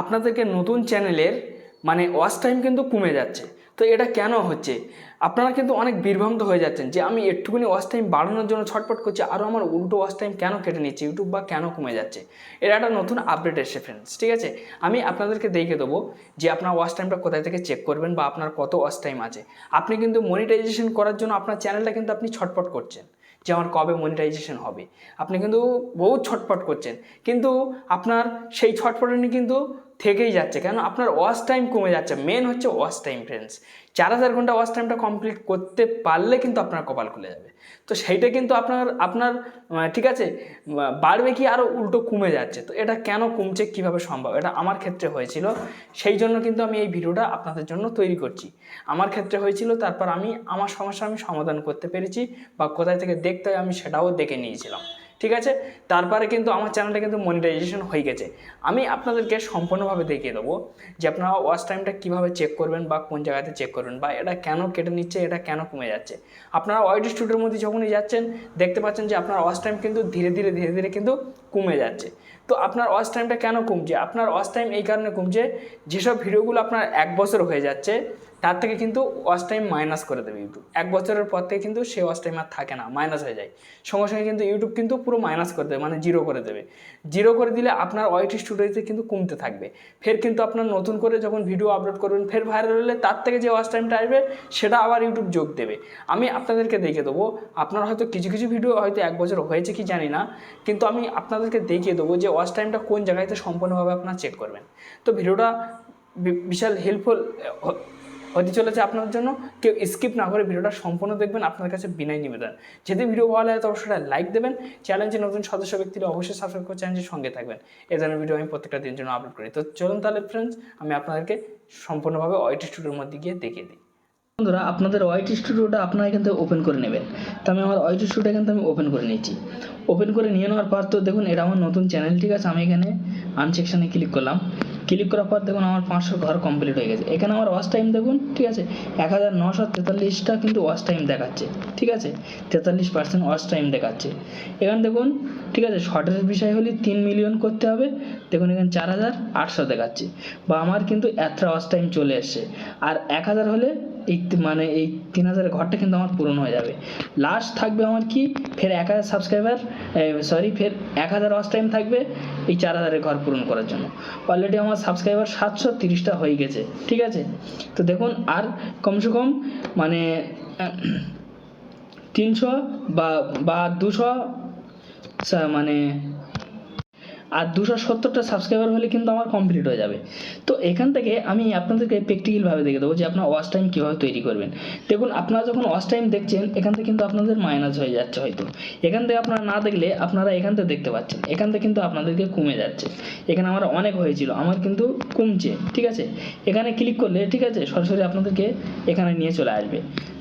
আপনাদেরকে নতুন চ্যানেলের মানে ওয়াচ টাইম কিন্তু কমে যাচ্ছে। তো এটা কেন হচ্ছে? আপনারা কিন্তু অনেক বিভ্রান্ত হয়ে যাচ্ছেন যে আমি একটুখানি ওয়াচ টাইম বাড়ানোর জন্য ছটপট করছি আরও আমার উল্টো ওয়াচ টাইম কেন কেটে নিচ্ছে? ইউটিউব বা কেন কমে যাচ্ছে? এটা একটা নতুন আপডেট এসে ফ্রেন্ডস ঠিক আছে? আমি আপনাদেরকে দেখে দেবো যে আপনার ওয়াচ টাইমটা কোথায় থেকে চেক করবেন বা আপনার কত ওয়াচ টাইম আছে। আপনি কিন্তু মনিটাইজেশন করার জন্য আপনার চ্যানেলটা কিন্তু আপনি ছটপট করছেন যে আমার কবে মনিটাইজেশন হবে। আপনি কিন্তু বহুত ছটপট করছেন। কিন্তু আপনার সেই ছটপটানি কিন্তু থেকেই যাচ্ছে। কেন? আপনার ওয়াশ টাইম কমে যাচ্ছে। মেন হচ্ছে ওয়াচ টাইম ফ্রেন্ডস চার হাজার ঘণ্টা ওয়াচ টাইমটা কমপ্লিট করতে পারলে কিন্তু আপনার কপাল খুলে যাবে। তো সেইটা কিন্তু আপনার আপনার ঠিক আছে? বাড়বে কি আরও উল্টো কমে যাচ্ছে। তো এটা কেন কমছে? কীভাবে সম্ভব? এটা আমার ক্ষেত্রে হয়েছিল। সেই জন্য কিন্তু আমি এই ভিডিওটা আপনাদের জন্য তৈরি করছি। আমার ক্ষেত্রে হয়েছিল, তারপর আমি, আমার সমস্যা আমি সমাধান করতে পেরেছি বা কোথায় থেকে দেখতে আমি সেটাও দেখে নিয়েছিলাম। ঠিক আছে? তারপরে কিন্তু আমার চ্যানেলটা কিন্তু মনিটাইজেশন হয়ে গেছে। আমি আপনাদেরকে সম্পূর্ণভাবে দেখিয়ে দেবো যে আপনারা ওয়াচ টাইমটা কীভাবে চেক করবেন বা কোন জায়গাতে চেক করবেন বা এটা কেন কেটে নিচ্ছে, এটা কেন কমে যাচ্ছে। আপনারা ওয়াইড স্টুডিওর মধ্যে যখনই যাচ্ছেন, দেখতে পাচ্ছেন যে আপনার ওয়াচ টাইম কিন্তু ধীরে ধীরে ধীরে ধীরে কিন্তু কমে যাচ্ছে। তো আপনার ওয়াচ টাইমটা কেন কমছে? আপনার ওয়াচ টাইম এই কারণে কমছে, যেসব ভিডিওগুলো আপনার এক বছর হয়ে যাচ্ছে, তার থেকে কিন্তু ওয়াচ টাইম মাইনাস করে দেবে ইউটিউব এক বছরের পর থেকে কিন্তু সে ওয়াচ টাইম আর থাকে না মাইনাস হয়ে যায়। সঙ্গে সঙ্গে কিন্তু ইউটিউব কিন্তু পুরো মাইনাস করে দেবে মানে জিরো করে দেবে। জিরো করে দিলে আপনার ওয়াইটি স্টুডিওতে কিন্তু কমতে থাকবে। ফের কিন্তু আপনার নতুন করে যখন ভিডিও আপলোড করবেন, ফের ভাইরাল হলে তার থেকে যে ওয়াচ টাইমটা আসবে, সেটা আবার ইউটিউব যোগ দেবে। আমি আপনাদেরকে দেখে দেবো, আপনার হয়তো কিছু কিছু ভিডিও হয়তো এক বছর হয়েছে কি জানি না, কিন্তু আমি আপনাদেরকে দেখিয়ে দেবো যে ওয়াচ টাইমটা কোন জায়গাতে সম্পূর্ণভাবে আপনারা চেক করবেন। তো ভিডিওটা বিশাল হেল্পফুল হতে চলেছে আপনার জন্য। কেউ স্কিপ না করে ভিডিওটা সম্পূর্ণ দেখবেন আপনার কাছে বিনাই নিবেদন। যদি ভিডিও ভালো লাগে, তো অবশ্যই লাইক দেবেন। চ্যানেলটি নতুন সদস্য ব্যক্তিরা অবশ্যই সাবস্ক্রাইব করে চ্যানেলটির সঙ্গে থাকবেন। এ ধরনের ভিডিও আমি প্রত্যেকটা দিনের জন্য আপলোড করি। তো চলুন তাহলে ফ্রেন্ডস আমি আপনাদেরকে সম্পূর্ণভাবে ওয়াইটি স্টুডিওর মধ্যে গিয়ে দেখিয়ে দিই। বন্ধুরা, আপনাদের ওয়াইটি স্টুডিওটা আপনারা এখান থেকে ওপেন করে নেবেন। তো আমি আমার ওয়াইটি স্টুডিও এখান থেকে আমি ওপেন করে নিয়েছি ওপেন করে নিয়ে নেওয়ার পর তো দেখুন, এটা আমার নতুন চ্যানেল ঠিক আছে? আমি এখানে আনসেকশনে ক্লিক করলাম। ক্লিক করার পর দেখুন, আমার পাঁচশো ঘর কমপ্লিট হয়ে গেছে। এখানে আমার ওয়াচ টাইম দেখুন, ঠিক আছে? এক হাজার নশো তেতাল্লিশটা কিন্তু ওয়াচ টাইম দেখাচ্ছে, ঠিক আছে? তেতাল্লিশ পার্সেন্ট ওয়াচ টাইম দেখাচ্ছে। এখানে দেখুন, ঠিক আছে? শর্টের বিষয় হলে তিন মিলিয়ন করতে হবে। দেখুন, এখানে চার হাজার আটশো দেখাচ্ছে। বা আমার কিন্তু এতটা ওয়াচ টাইম চলে এসছে। আর এক হাজার হলে এই মানে এই তিন হাজারের ঘরটা কিন্তু আমার পূরণ হয়ে যাবে। লাস্ট থাকবে আমার কি? ফের এক হাজার সাবস্ক্রাইবার সরি ফের এক হাজার ওয়াচ টাইম থাকবে এই চার হাজারের ঘর পূরণ করার জন্য। অলরেডি আমার সাবস্ক্রাইবার সাতশো তিরিশটা হয়ে গেছে, ঠিক আছে? তো দেখুন, আর কমসে কম মানে তিনশো বা বা দুশো মানে আর দুশো সত্তরটা সাবস্ক্রাইবার হলে কিন্তু আমার কমপ্লিট হয়ে যাবে। তো এখান থেকে আমি আপনাদেরকে প্র্যাকটিক্যালভাবে দেখে দেবো যে আপনার ওয়াচ টাইম কীভাবে তৈরি করবেন। দেখুন, আপনারা যখন ওয়াচ টাইম দেখছেন, এখান থেকে কিন্তু আপনাদের মাইনাস হয়ে যাচ্ছে হয়তো। এখান থেকে আপনারা না দেখলে আপনারা এখান থেকে দেখতে পাচ্ছেন। এখান থেকে কিন্তু আপনাদেরকে কমে যাচ্ছে। এখানে আমার অনেক হয়েছিল, আমার কিন্তু কমছে, ঠিক আছে? এখানে ক্লিক করলে, ঠিক আছে? সরাসরি আপনাদেরকে এখানে নিয়ে চলে আসবে।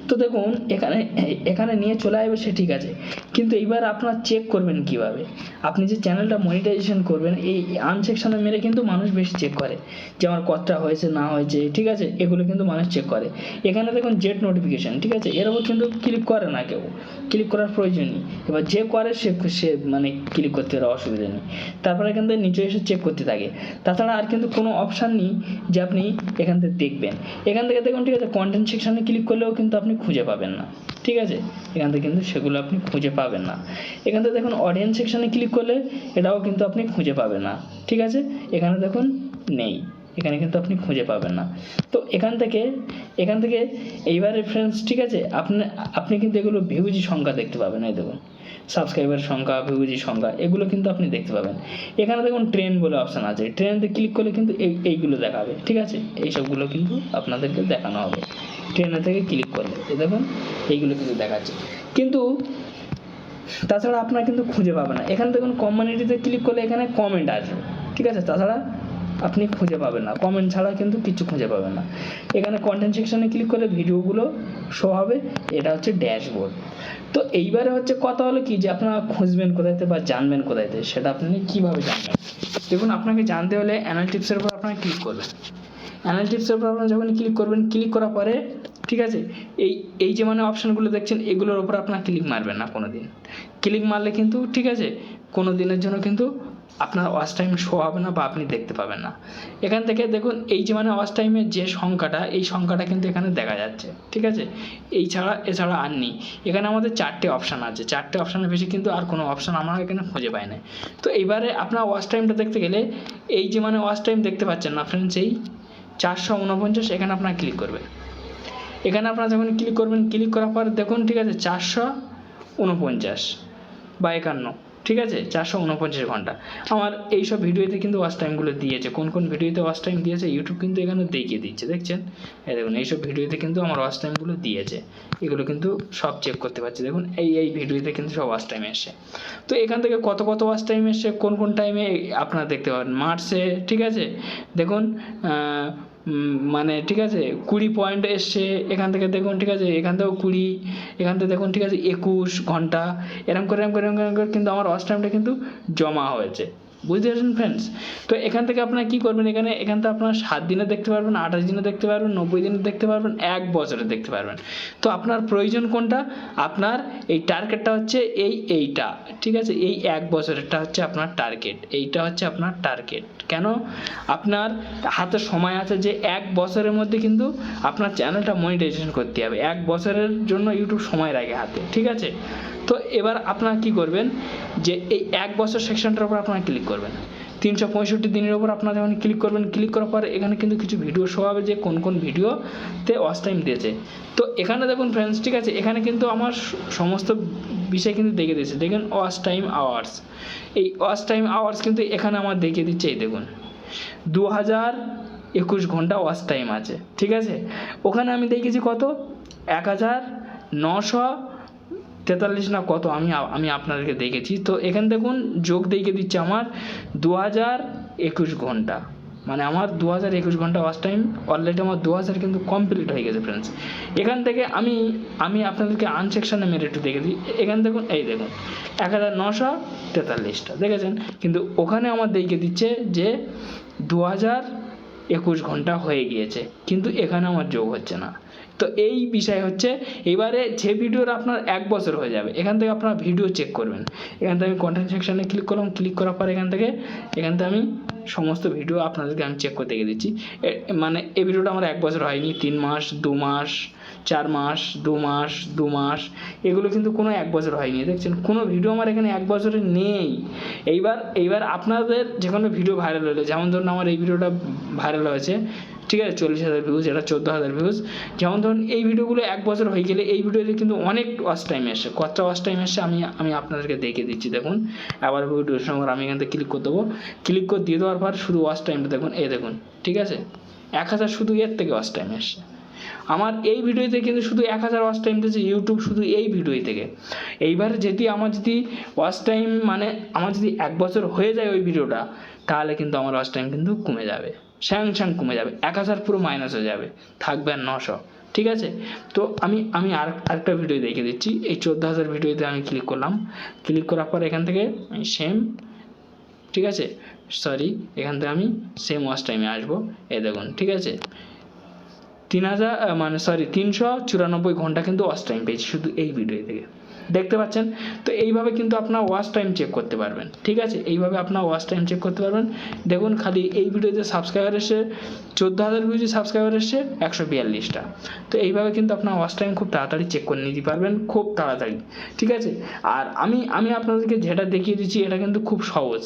তো দেখুন, এখানে এখানে নিয়ে চলে আসবে সে ঠিক আছে। কিন্তু এইবার আপনার চেক করবেন কীভাবে? আপনি যে চ্যানেলটা মনিটাইজেশন করবেন, এই আনসেকশনে মেরে কিন্তু মানুষ বেশি চেক করে যে আমার কতটা হয়েছে, না হয়েছে, ঠিক আছে? এগুলো কিন্তু মানুষ চেক করে। এখানে দেখুন জেট নোটিফিকেশান ঠিক আছে? এর উপর কিন্তু ক্লিক করে না কেউ। ক্লিক করার প্রয়োজন নেই। এবার যে করে, সে সে মানে ক্লিক করতে পারে, অসুবিধা নেই। তারপরে এখান থেকে নিচে এসে চেক করতে থাকে। তাছাড়া আর কিন্তু কোনো অপশান নেই যে আপনি এখান থেকে দেখবেন। এখান থেকে দেখুন, ঠিক আছে? কন্টেন্ট সেকশানে ক্লিক করলেও কিন্তু আপনি খুঁজে পাবেন না। ঠিক আছে? এখান থেকে কিন্তু সেগুলো আপনি খুঁজে পাবেন না। এখান থেকে দেখুন অডিয়েন্স সেকশানে ক্লিক করলে এটাও কিন্তু আপনি খুঁজে পাবেন না। ঠিক আছে? এখানে দেখুন নেই। এখানে কিন্তু আপনি খুঁজে পাবেন না। তো এখান থেকে এখান থেকে এইবারে ফ্রেন্ডস ঠিক আছে? আপনি আপনি কিন্তু এগুলো ভিউজি সংখ্যা দেখতে পাবেন, এই দেখুন। সাবস্ক্রাইবার সংখ্যা, ভিউজি সংখ্যা, এগুলো কিন্তু আপনি দেখতে পাবেন। এখানে দেখুন ট্রেন বলে অপশান আছে। ট্রেনতে ক্লিক করলে কিন্তু এই, এইগুলো দেখাবে। ঠিক আছে? এইসবগুলো কিন্তু আপনাদেরকে দেখানো হবে। ট্রেনে থেকে ক্লিক করলে এই দেখুন, এইগুলো কিন্তু দেখাচ্ছে। কিন্তু তাছাড়া আপনারা কিন্তু খুঁজে পাবেন না। এখানে দেখুন কমিউনিটিতে ক্লিক করলে এখানে কমেন্ট আসবে। ঠিক আছে? তাছাড়া আপনি খুঁজে পাবেন না। কমেন্ট ছাড়া কিন্তু কিছু খুঁজে পাবেন না। এখানে কন্টেন্ট সেকশনে ক্লিক করলে ভিডিওগুলো শো হবে। এটা হচ্ছে ড্যাশবোর্ড তো এইবারে হচ্ছে কথা হলো কি? যে আপনারা খুঁজবেন কোথায়তে বা জানবেন কোথায়তে সেটা আপনি কীভাবে জানবেন? দেখুন, আপনাকে জানতে হলে অ্যানালিটিক্সের উপর আপনাকে ক্লিক করবেন। অ্যানালিটিক্সের উপর আপনারা যখন ক্লিক করবেন ক্লিক করার পরে, ঠিক আছে, এই এই যে মানে অপশানগুলো দেখছেন, এগুলোর উপর আপনার ক্লিক মারবেন না কোনো দিন ক্লিক মারলে কিন্তু, ঠিক আছে কোনো দিনের জন্য কিন্তু আপনার ওয়াচ টাইম শো হবে না বা আপনি দেখতে পাবেন না। এখান থেকে দেখুন, এই যে মানে ওয়াচ টাইমের যে সংখ্যাটা, এই সংখ্যাটা কিন্তু এখানে দেখা যাচ্ছে, ঠিক আছে? এই ছাড়া, এছাড়া আর নেই। এখানে আমাদের চারটে অপশান আছে। চারটে অপশানের বেশি কিন্তু আর কোনো অপশান আমরা এখানে খুঁজে পাই না তো এইবারে আপনার ওয়াচ টাইমটা দেখতে গেলে, এই যে মানে ওয়াচ টাইম দেখতে পাচ্ছেন না ফ্রেন্ডস এই চারশো উনপঞ্চাশ এখানে আপনার ক্লিক করবেন এখানে আপনারা যখন ক্লিক করবেন ক্লিক করার পর দেখুন, ঠিক আছে, চারশো উনপঞ্চাশ বা একান্ন। ঠিক আছে? চারশো উনপঞ্চাশ ঘণ্টা। আমার এইসব ভিডিওতে কিন্তু ওয়াচ টাইমগুলো দিয়েছে। কোন কোন ভিডিওতে ওয়াচ টাইম দিয়েছে? ইউটিউব কিন্তু এখানে দেখিয়ে দিচ্ছে, দেখছেন? এই দেখুন, এইসব ভিডিওতে কিন্তু আমার ওয়াচ টাইমগুলো দিয়েছে। এগুলো কিন্তু সব চেক করতে পারছি। দেখুন, এই এই ভিডিওতে কিন্তু সব ওয়াচ টাইম এসছে। তো এখান থেকে কত কত ওয়াচ টাইম এসছে? কোন কোন টাইমে আপনারা দেখতে পাবেন? মার্চে ঠিক আছে? দেখুন মানে ঠিক আছে, কুড়ি পয়েন্ট এসছে এখান থেকে দেখুন, ঠিক আছে, এখান থেকেও কুড়ি, এখান থেকে দেখুন, ঠিক আছে, একুশ ঘণ্টা এরকম করে এরকম করে এরকম করে কিন্তু আমার ওয়াচ টাইমটা কিন্তু জমা হয়েছে। বুঝতে পারছেন ফ্রেন্ডস তো এখান থেকে আপনারা কী করবেন? এখানে, এখান থেকে আপনারা সাত দিনে দেখতে পারবেন, আঠাশ দিনে দেখতে পারবেন, নব্বই দিনে দেখতে পারবেন, এক বছরে দেখতে পারবেন। তো আপনার প্রয়োজন কোনটা? আপনার এই টার্গেটটা হচ্ছে এই এইটা, ঠিক আছে? এই এক বছরেরটা হচ্ছে আপনার টার্গেট, এইটা হচ্ছে আপনার টার্গেট। কেন? আপনার হাতে সময় আছে যে এক বছরের মধ্যে কিন্তু আপনার চ্যানেলটা মনিটাইজেশন করতে হবে। এক বছরের জন্য ইউটিউব সময় রাখে হাতে, ঠিক আছে? তো এবার আপনারা কি করবেন যে এই এক বছর সেকশনটার উপর আপনারা ক্লিক করবেন। তিনশো পঁয়ষট্টি দিনের উপর আপনারা যখন ক্লিক করবেন ক্লিক করার পর এখানে কিন্তু কিছু ভিডিও শো হবে যে কোন কোন ভিডিওতে ওয়াচ টাইম দিয়েছে। তো এখানে দেখুন ফ্রেন্ডস ঠিক আছে? এখানে কিন্তু আমার সমস্ত বিষয় কিন্তু দেখে দিয়েছে। দেখুন ওয়াচ টাইম আওয়ার্স এই ওয়াচ টাইম আওয়ার্স কিন্তু এখানে আমার দেখিয়ে দিচ্ছে, এই দেখুন। দু হাজার একুশ ঘণ্টা ওয়াচ টাইম আছে, ঠিক আছে? ওখানে আমি দেখেছি কত? এক হাজার নশো তেতাল্লিশ না কত আমি আমি আপনাদেরকে দেখেছি। তো এখানে দেখুন, যোগ দেখিয়ে দিচ্ছে আমার দু হাজার একুশ ঘণ্টা। মানে আমার দু হাজার একুশ ঘণ্টা ওয়াচ টাইম অলরেডি আমার দু হাজার কিন্তু কমপ্লিট হয়ে গেছে ফ্রেন্ডস এখান থেকে আমি আমি আপনাদেরকে আনসেকশনে মেরে একটু দেখে দিই। এখান দেখুন, এই দেখুন এক হাজার নশো তেতাল্লিশটা, দেখেছেন? কিন্তু ওখানে আমার দেখিয়ে দিচ্ছে যে দু হাজার একুশ ঘণ্টা হয়ে গিয়েছে, কিন্তু এখানে আমার যোগ হচ্ছে না। তো এই বিষয় হচ্ছে, এবারে যে ভিডিওর আপনার এক বছর হয়ে যাবে, এখান থেকে আপনার ভিডিও চেক করবেন। এখান থেকে আমি কন্টেন্ট সেকশানে ক্লিক করলাম ক্লিক করার পর এখান থেকে এখান থেকে আমি সমস্ত ভিডিও আপনাদেরকে আমি চেক করতে গিয়ে দিচ্ছি মানে এই ভিডিওটা আমার এক বছর হয়নি, তিন মাস, দু মাস, চার মাস, দু মাস দু মাস, এগুলো কিন্তু কোনো এক বছর হয়নি। দেখছেন, কোনো ভিডিও আমার এখানে এক বছরে নেই। এইবার এইবার আপনাদের যে কোনো ভিডিও ভাইরাল হলে, যেমন ধরুন আমার এই ভিডিওটা ভাইরাল হয়েছে ঠিক আছে, চল্লিশ হাজার ভিউজ এটা চোদ্দ হাজার ভিউজ যেমন ধরুন, এই ভিডিওগুলো এক বছর হয়ে গেলে এই ভিডিওতে কিন্তু অনেক ওয়াচ টাইম এসে কতটা ওয়াচ টাইম এসে আমি আমি আপনাদেরকে দেখে দিচ্ছি, দেখুন। আবার ভিডিও সঙ্গে আমি এখান থেকে ক্লিক করে দেবো। ক্লিক করে দিয়ে দেওয়ার পর শুধু ওয়াচ টাইমটা দেখুন, এই দেখুন, ঠিক আছে? এক হাজার শুধু এর থেকে ওয়াচ টাইম এসছে আমার এই ভিডিওতে কিন্তু শুধু এক হাজার ওয়াচ টাইম দিয়েছে ইউটিউব শুধু এই ভিডিও থেকে। এইবার যদি আমার যদি ওয়াচ টাইম মানে আমার যদি এক বছর হয়ে যায় ওই ভিডিওটা, তাহলে কিন্তু আমার ওয়াচ টাইম কিন্তু কমে যাবে। স্যাং স্যাং কমে যাবে, এক হাজার পুরো মাইনাস হয়ে যাবে, থাকবে আর নশো, ঠিক আছে? তো আমি আমি আর, আরেকটা ভিডিও দেখে দিচ্ছি, এই চোদ্দ হাজার ভিডিওতে আমি ক্লিক করলাম ক্লিক করার পর এখান থেকে সেম ঠিক আছে? সরি এখান থেকে আমি সেম ওয়াচ টাইমে আসব এ দেখুন, ঠিক আছে? তিন হাজার মানে সরি তিনশো চুরানব্বই ঘণ্টা কিন্তু ওয়াচ টাইম পেয়েছি শুধু এই ভিডিও থেকে। দেখতে পাচ্ছেন? তো এইভাবে কিন্তু আপনার ওয়াচ টাইম চেক করতে পারবেন। ঠিক আছে? এইভাবে আপনার ওয়াচ টাইম চেক করতে পারবেন। দেখুন খালি এই ভিডিওতে সাবস্ক্রাইবার এসে চোদ্দ হাজার ভিউজে সাবস্ক্রাইবার এসে একশো বিয়াল্লিশটা। তো এইভাবে কিন্তু আপনার ওয়াচ টাইম খুব তাড়াতাড়ি চেক করে নিতে পারবেন, খুব তাড়াতাড়ি। ঠিক আছে? আর আমি আমি আপনাদেরকে যেটা দেখিয়ে দিচ্ছি, এটা কিন্তু খুব সহজ।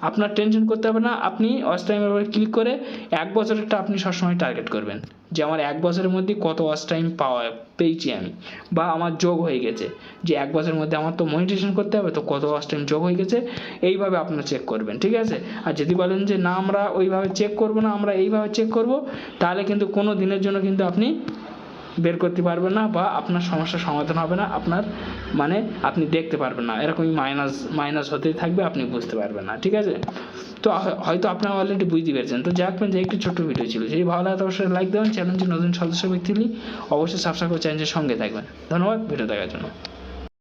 আপনার টেনশন করতে হবে না, আপনি ওয়াচ টাইমের উপরে ক্লিক করে এক বছরেরটা আপনি সবসময় টার্গেট করবেন। যে আমার এক বছরের মধ্যে কত ওয়াচ টাইম পাওয়া পেয়েছি আমি। বা আমার যোগ হয়ে গেছে। যে এক বছরের মধ্যে আমার তো মনিটেশন করতে হবে, তো কত ওয়াচ টাইম যোগ হয়ে গেছে, এইভাবে আপনারা চেক করবেন, ঠিক আছে? আর যদি বলেন যে না, আমরা ওইভাবে চেক করব না, আমরা এইভাবে চেক করব, তাহলে কিন্তু কোনো দিনের জন্য কিন্তু আপনি বের করতে পারবেন না বা আপনার সমস্যার সমাধান হবে না। আপনার মানে আপনি দেখতে পারবেন না। এরকমই মাইনাস মাইনাস হতেই থাকবে, আপনি বুঝতে পারবেন না। ঠিক আছে? তো হয়তো আপনারা অলরেডি বুঝতে পেরেছেন। তো যাক যে একটি ছোট্ট ভিডিও ছিল। যদি ভালো লাগে, অবশ্যই লাইক দেবেন। চ্যানেলটি নতুন সদস্য ব্যক্তি অবশ্যই সাবস্ক্রাইব করে চ্যানেলের সঙ্গে থাকবেন। ধন্যবাদ ভিডিও দেখার জন্য।